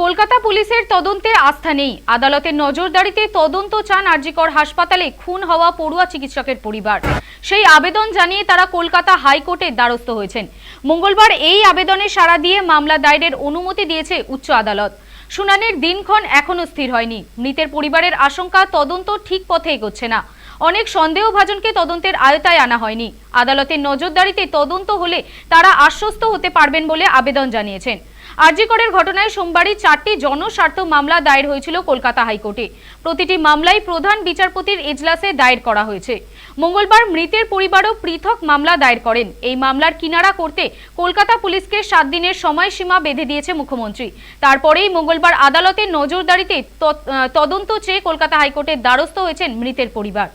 কলকাতা পুলিশের তদন্তে আস্থা নেই। আদালতের নজরদারিতে তদন্ত চান আরজিকর হাসপাতালে খুন হওয়া পড়ুয়া চিকিৎসকের পরিবার। সেই আবেদন জানিয়ে তারা কলকাতা হাইকোর্টের দ্বারস্থ হয়েছেন। মঙ্গলবার এই আবেদনে সাড়া দিয়ে মামলা দায়েরের অনুমতি দিয়েছে উচ্চ আদালত। শুনানির দিনক্ষণ এখনও স্থির হয়নি। মৃতের পরিবারের আশঙ্কা তদন্ত ঠিক পথে এগোচ্ছে না। অনেক সন্দেহভাজনকে তদন্তের আয়তায় আনা হয়নি। আদালতের নজরদারিতে তদন্ত হলে তারা আশ্বস্ত হতে পারবেন বলে আবেদন জানিয়েছেন। আরজিকরের ঘটনায় সোমবারই চারটি জনস্বার্থ মামলা দায়ের হয়েছিল কলকাতা হাইকোর্টে। প্রতিটি মামলাই প্রধান বিচারপতির এজলাসে দায়ের করা হয়েছে। মঙ্গলবার মৃতের পরিবারও পৃথক মামলা দায়ের করেন। এই মামলার কিনারা করতে কলকাতা পুলিশকে সাত দিনের সময়সীমা বেঁধে দিয়েছে মুখ্যমন্ত্রী। তারপরেই মঙ্গলবার আদালতের নজরদারিতে তদ- তদন্ত চেয়ে কলকাতা হাইকোর্টের দ্বারস্থ হয়েছেন মৃতের পরিবার।